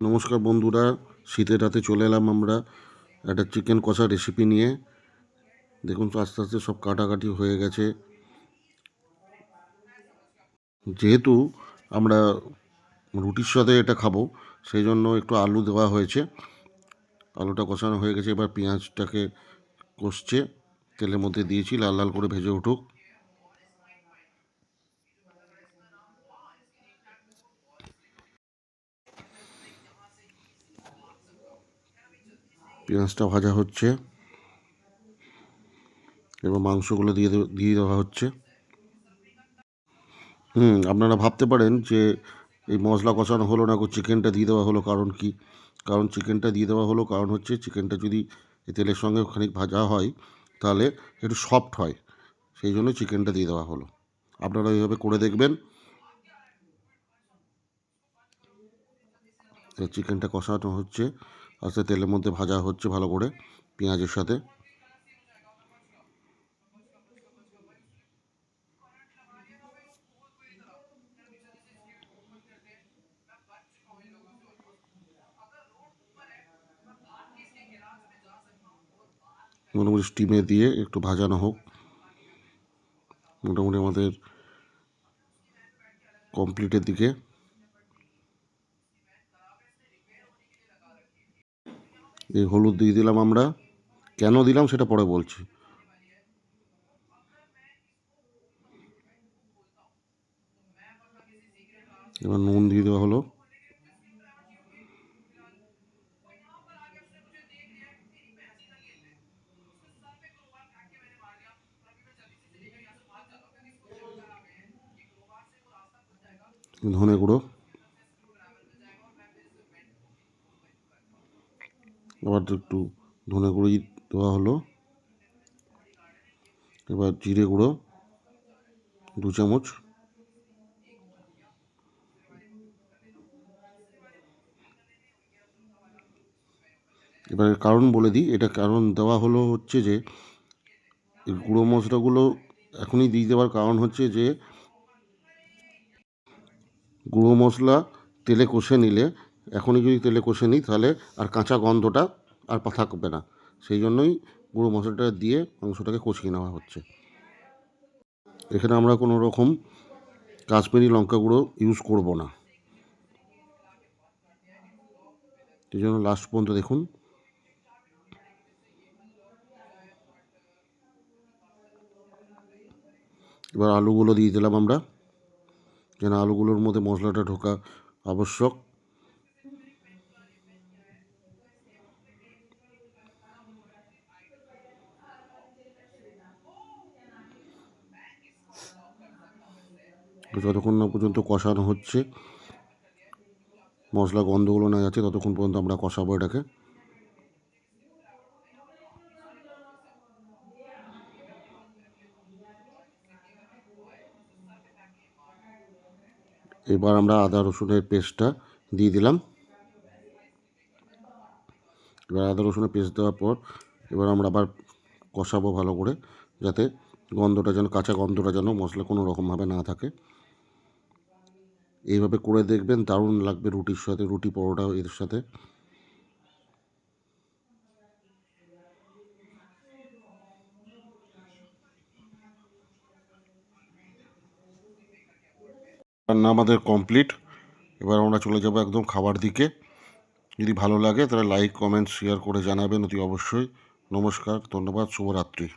নমস্কার বন্ধুরা শীতের রাতে চলে এলাম আমরা একটা চিকেন কষা রেসিপি নিয়ে। দেখুন তো আস্তে আস্তে সব কাটাকাটি হয়ে গেছে। যেহেতু আমরা রুটির সাথে এটা খাব, সেই জন্য একটু আলু দেওয়া হয়েছে। আলুটা কষানো হয়ে গেছে, এবার পেঁয়াজটাকে কষছে, তেলের মধ্যে দিয়েছি, লাল লাল করে ভেজে উঠুক। পেঁয়াজটা ভাজা হচ্ছে। এবার মাংসগুলো দিয়ে দিয়ে দেওয়া হচ্ছে। হুম, আপনারা ভাবতে পারেন যে এই মশলা কষানো হলো না চিকেনটা দিয়ে দেওয়া হলো কারণ কি? কারণ চিকেনটা দিয়ে দেওয়া হলো কারণ হচ্ছে চিকেনটা যদি তেলের সঙ্গে খানিক ভাজা হয়, তাহলে একটু সফট হয়। সেই জন্য চিকেনটা দিয়ে দেওয়া হলো। আপনারা এইভাবে করে দেখবেন। চিকেনটা কষানো হচ্ছে। আস্তে তেলের মধ্যে ভাজা হচ্ছে ভালো করে, পেঁয়াজের সাথে। মোটামুটি স্টিমে দিয়ে একটু ভাজানো হোক। মোটামুটি আমাদের কমপ্লিটের দিকে এই হলুদ দিয়ে দিলাম আমরা। কেন দিলাম সেটা পরে বলছি। এবার নুন দিয়ে দেওয়া হলো। ধনে গুঁড়ো। আবার একটু ধনে গুঁড়ো দেওয়া হলো। এবার জিরে গুঁড়ো, দু চামচ। এবার কারণ বলে দিই, এটা কারণ দেওয়া হলো হচ্ছে যে গুঁড়ো মশলাগুলো এখনই দিয়ে দেওয়ার কারণ হচ্ছে যে, গুঁড়ো মশলা তেলে কষে নিলে এখনই যদি তেলে কষে নিই, তাহলে আর কাঁচা গন্ধটা আর থাকবে না। সেই জন্যই গুঁড়ো মশলাটা দিয়ে মাংসটাকে কষিয়ে নেওয়া হচ্ছে। এখানে আমরা কোনো রকম কাশ্মীরি লঙ্কা গুঁড়ো ইউজ করব না। সেই জন্য লাস্ট পর্যন্ত দেখুন। এবার আলুগুলো দিয়ে দিলাম আমরা। যেন আলুগুলোর মধ্যে মশলাটা ঢোকা আবশ্যক। যতক্ষণ না পর্যন্ত কষানো হচ্ছে, মশলা গন্ধগুলো না যাচ্ছে, ততক্ষণ পর্যন্ত আমরা কষাবো এটাকে। এবার আমরা আদা রসুনের পেস্টটা দিয়ে দিলাম। এবার আদা রসুনের পেস্ট দেওয়ার পর এবার আমরা আবার কষাবো ভালো করে, যাতে গন্ধটা যেন, কাঁচা গন্ধটা যেন মশলা কোনো রকমভাবে না থাকে। এইভাবে করে দেখবেন, দারুণ লাগবে রুটির সাথে, রুটি পরোটা এর সাথে। রান্না আমাদের কমপ্লিট এবার আমরা চলে যাব একদম খাবার দিকে। যদি ভালো লাগে তাহলে লাইক কমেন্ট শেয়ার করে জানাবেন অতি অবশ্যই। নমস্কার, ধন্যবাদ, শুভরাত্রি।